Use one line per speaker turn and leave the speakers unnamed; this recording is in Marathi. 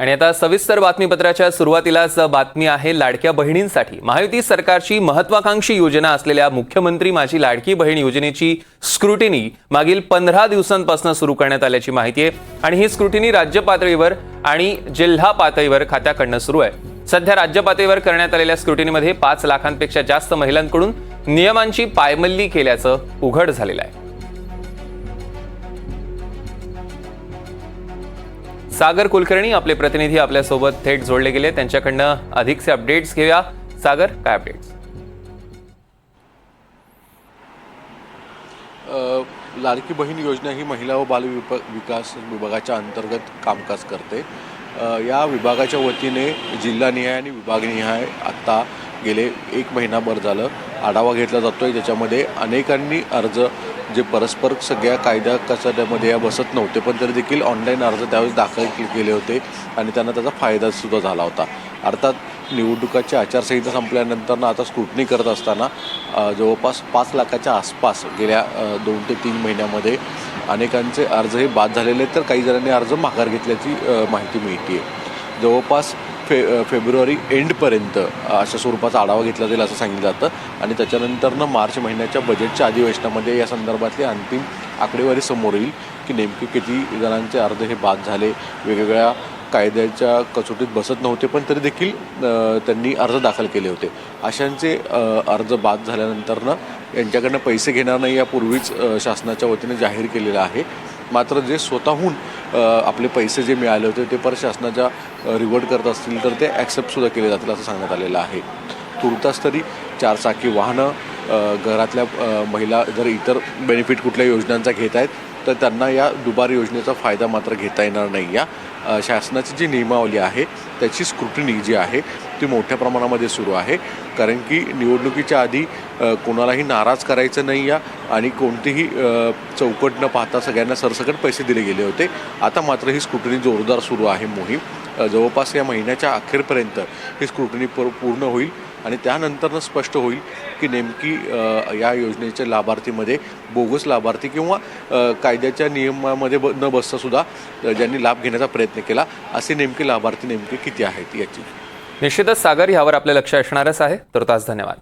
आणि आता सविस्तर बातमीपत्राच्या सुरुवातीलाच बातमी आहे लाडक्या बहिणींसाठी. महायुती सरकारची महत्वाकांक्षी योजना असलेल्या मुख्यमंत्री माझी लाडकी बहीण योजनेची स्क्रुटिनी मागील पंधरा दिवसांपासून सुरू करण्यात आल्याची माहिती आहे. आणि ही स्क्रुटिनी राज्य पातळीवर आणि जिल्हा पातळीवर खात्याकडनं सुरू आहे. सध्या राज्य पातळीवर करण्यात आलेल्या स्क्रुटिनीमध्ये पाच लाखांपेक्षा जास्त महिलांकडून नियमांची पायमल्ली केल्याचं उघड झालेलं आहे. सागर कुलकर्णी आपले प्रतिनिधी आपल्यासोबत थेट जोडले गेले. त्यांच्याकडनं अधिकचे अपडेट्स घेऊया. सागर काय अपडेट्स?
लाडकी बहीण योजना ही महिला व बाल विकास विभागाच्या अंतर्गत कामकाज करते. या विभागाच्या वतीने जिल्हानिहाय आणि विभागनिहाय आत्ता गेले एक महिनाभर झालं. आढावा घेतला जातो आहे ज्याच्यामध्ये अनेकांनी अर्ज जे परस्पर सगळ्या कायद्या कचऱ्यामध्ये या बसत नव्हते पण तरी देखील ऑनलाईन अर्ज त्यावेळेस दाखल के- केले होते आणि त्यांना त्याचा फायदासुद्धा झाला होता. अर्थात निवडणुकाची आचारसंहिता संपल्यानंतर आता स्क्रुटनी करत असताना जवळपास पाच लाखाच्या आसपास गेल्या दोन ते तीन महिन्यामध्ये अनेकांचे अर्ज हे बाद झालेले आहेत तर काही जणांनी अर्ज माघार घेतल्याची माहिती मिळते जवळपास फे फेब्रुवारी एंडपर्यंत अशा स्वरूपाचा आढावा घेतला जाईल असं सांगितलं जातं. आणि त्याच्यानंतरनं मार्च महिन्याच्या बजेटच्या अधिवेशनामध्ये या संदर्भातली अंतिम आकडेवारी समोर येईल की नेमके किती जणांचे अर्ज हे बाद झाले वेगवेगळ्या कायद्याच्या कसोटीत बसत नव्हते पण तरी देखील त्यांनी अर्ज दाखल केले होते. अशांचे अर्ज बाद झाल्यानंतरनं यांच्याकडनं पैसे घेणार नाही यापूर्वीच शासनाच्या वतीने जाहीर केलेलं आहे. मात्र जे स्वतःहून आपले पैसे जे मिळाले होते ते परत शासनाच्या रिवर्ट करत असतील तर ते ॲक्सेप्टसुद्धा केले जातील असं सांगण्यात आलेलं आहे. तुर्तास तरी चारचाकी वाहनं घरातल्या महिला जर इतर बेनिफिट कुठल्या योजनांचा घेत आहेत तर त्यांना या दुबार योजनेचा फायदा मात्र घेता येणार नाही. या शासनाची जी नियमावली आहे त्याची स्क्रुटिनी जी आहे ती मोठ्या प्रमाणामध्ये सुरू आहे. कारण की निवडणुकीच्या आधी कोणालाही नाराज करायचं नाही या आणि कोणतीही चौकट न पाहता सगळ्यांना सरसकट पैसे दिले गेले होते. आता मात्र ही स्क्रुटनी जोरदार सुरू आहे मोहीम. जवळपास या महिन्याच्या अखेरपर्यंत ही स्क्रुटनी पूर पूर्ण होईल आणि त्यानंतरनं स्पष्ट होईल की नेमकी या योजनेच्या लाभार्थीमध्ये बोगस लाभार्थी किंवा कायद्याच्या नियमामध्ये ब न बसतासुद्धा ज्यांनी लाभ घेण्याचा प्रयत्न केला असे नेमके लाभार्थी नेमके किती आहेत याची
निश्चितच सागर यावर आपलं लक्ष असणारच आहे. तर तास धन्यवाद.